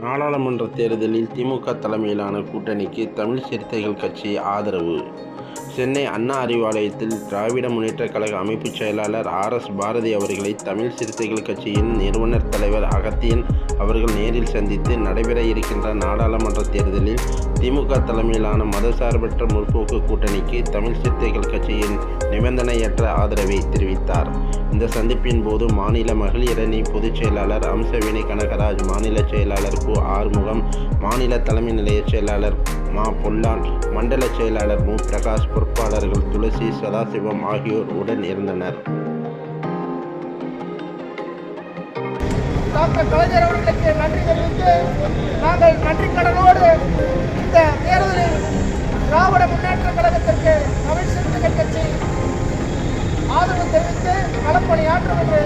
நாடாளுமன்ற தேர்தலில் திமுக தலைமையிலான கூட்டணிக்கு தமிழ் சிறுத்தைகள் கட்சி ஆதரவு சென்னை அண்ணா அறிவாலயத்தில் திராவிட முன்னேற்றக் கழக அமைப்புச் செயலாளர் ஆர் எஸ் பாரதி அவர்களை தமிழ் சிறுத்தைகள் கட்சியின் நிறுவனர் தலைவர் அகத்தியன் அவர்கள் நேரில் சந்தித்து நடைபெற இருக்கின்ற நாடாளுமன்ற தேர்தலில் திமுக தலைமையிலான மதசார்பற்ற முற்போக்கு கூட்டணிக்கு தமிழ் சிறுத்தைகள் கட்சியின் நிபந்தனையற்ற ஆதரவை தெரிவித்தார். இந்த சந்திப்பின் போது மாநில மகளிர் அணி பொதுச் செயலாளர் அம்சவேணி கனகராஜ் மாநில செயலாளர் கு ஆறுமுகம் மாநில தலைமை நிலைய செயலாளர் மா பொல்லான் மண்டல செயலாளர் மு. பிரகாஷ் பொறுப்பாளர்கள் துளசி சதாசிவம் ஆகியோர் உடன் இருந்தனர். டாக்டர் கலைஞர் அவர்களுக்கு நன்றி தெரிவித்து நாங்கள் நன்றி கடனோடு இந்த தேர்தலில் திராவிட முன்னேற்ற கழகத்திற்கு தமிழ் சிறுத்தைகள் கட்சி ஆதரவு தெரிவித்து களப்பணியாற்றும் என்று